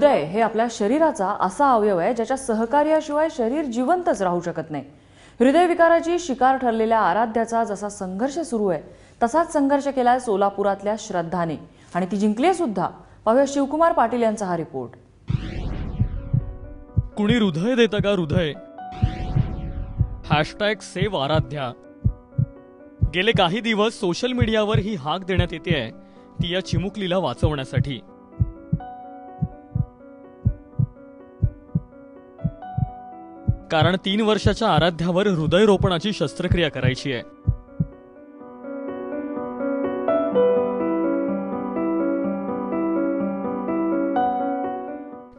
हृदय हे आपल्या शरीराचा असा अवयव आहे ज्याच्या सहकार्याशिवाय शरीर जिवंतच राहू शकत नाही. हृदयविकाराची शिकार ठरलेल्या आराध्याचा जसा संघर्ष सुरू आहे तसाच संघर्ष केलाय सोलापुरातल्या श्रद्धाने. आणि ती जिंकली सुद्धा. पाहूया शिवकुमार पाटील यांचा हा रिपोर्ट. कुणी हृदय देतं का हृदय? Hashtag save Aaradhya. गेले काही दिवस सोशल मीडियावर ही हाक देण्यात येते आहे ती या चिमुकलीला वाचवण्यासाठी. कारण तीन वर्षाच्या आराध्यावर हृदयरोपणाची शस्त्रक्रिया करायची आहे.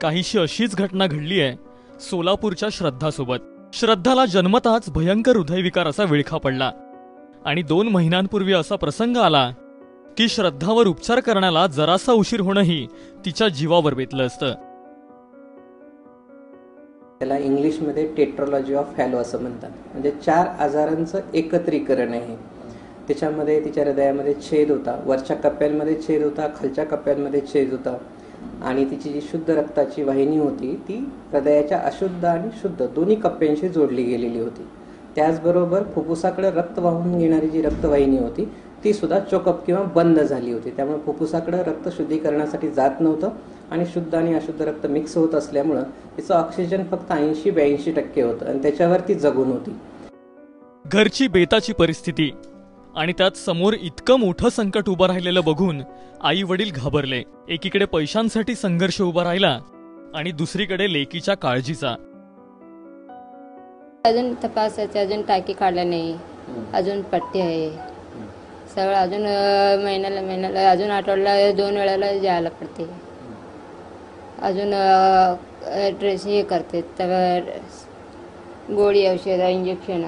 काहीशी अशीच घटना घडली आहे सोलापूरच्या श्रद्धासोबत. श्रद्धाला जन्मताच भयंकर हृदयविकार असा विळखा पडला. आणि दोन महिन्यांपूर्वी असा प्रसंग आला की श्रद्धावर उपचार करण्याला जरासा उशीर होणंही तिच्या जीवावर बेतलं असतं. त्याला इंग्लिशमध्ये टेट्रोलॉजी ऑफ फॅलो असं म्हणतात. म्हणजे चार आजारांचं एकत्रीकरण आहे त्याच्यामध्ये तिच्या हृदयामध्ये छेद होता. वरच्या कप्प्यांमध्ये छेद होता खालच्या कप्प्यांमध्ये छेद होता. आणि तिची जी शुद्ध रक्ताची वाहिनी होती ती हृदयाच्या अशुद्ध आणि शुद्ध दोन्ही कप्प्यांशी जोडली गेलेली होती. त्याचबरोबर फुफ्फुसाकडे रक्त वाहून घेणारी जी रक्तवाहिनी होती ती सुद्धा चोकअप किंवा बंद झाली होती. त्यामुळे फुफ्फुसाकडे रक्त शुद्धीकरणासाठी जात नव्हतं आणि शुद्ध आणि अशुद्ध रक्त मिक्स होत असल्यामुळं तिचं ऑक्सिजन फक्त ऐंशी ब्याऐंशी टक्के होतं आणि त्याच्यावर ती जगून होती. घरची बेताची परिस्थिती आणि त्यात समोर इतकं मोठं संकट उभं राहिलेलं बघून आई वडील घाबरले. एकीकडे पैशांसाठी संघर्ष उभा राहिला आणि दुसरीकडे लेकीच्या काळजीचा. अजून तपासायचे अजून टाकी काढल्या नाही. अजून पट्टी आहे. सगळं अजून महिन्याला महिन्याला अजून आठवड्याला दोन वेळेला जायला पडते. अजून ड्रेस हे करते. तर गोळी औषध इंजेक्शन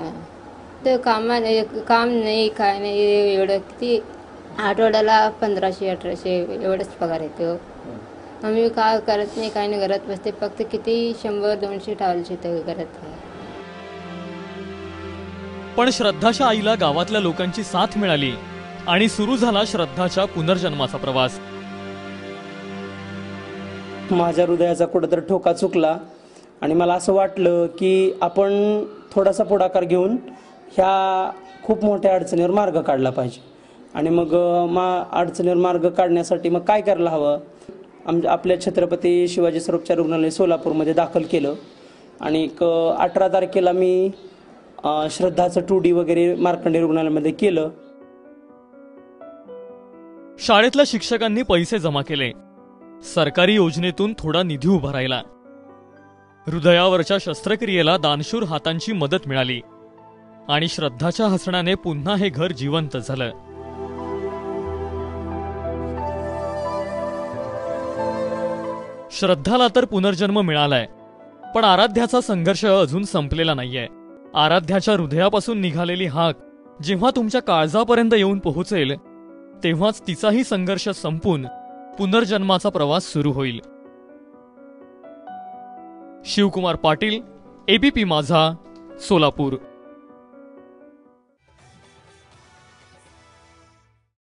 तर कामा काम नाही काय नाही एवढं किती आठवड्याला पंधराशे अठराशे एवढंच पगार येतो. आम्ही काय करत नाही काय नाही करत बसते. फक्त किती शंभर दोनशे टावलचे ते करत आहे पण श्रद्धाच्या आईला गावातल्या लोकांची साथ मिळाली. आणि सुरू झाला श्रद्धाच्या पुनर्जन्माचा प्रवास. माझ्या हृदयाचा कुठंतरी ठोका चुकला आणि मला असं वाटलं की आपण थोडासा पुढाकार घेऊन ह्या खूप मोठ्या अडचणीवर मार्ग काढला पाहिजे. आणि मग मा अडचणीवर मार्ग काढण्यासाठी मग काय करायला हवं? आम आपल्या छत्रपती शिवाजी स्वरूपच्या रुग्णालय सोलापूरमध्ये दाखल केलं. आणि एक अठरा तारखेला मी श्रद्धाचं टू डी वगैरे मार्कंडे रुग्णालयामध्ये केलं. शाळेतल्या शिक्षकांनी पैसे जमा केले. सरकारी योजनेतून थोडा निधी उभा राहिला. हृदयावरच्या शस्त्रक्रियेला दानशूर हातांची मदत मिळाली. आणि श्रद्धाच्या हसण्याने पुन्हा हे घर जिवंत झालं. श्रद्धाला तर पुनर्जन्म मिळालाय पण आराध्याचा संघर्ष अजून संपलेला नाहीये. आराध्याच्या हृदयापासून निघालेली हाक जेव्हा तुमच्या काळजापर्यंत येऊन पोहोचेल तेव्हाच तिचाही संघर्ष संपून पुनर्जन्माचा प्रवास सुरू होईल. शिवकुमार पाटील एबीपी माझा सोलापूर.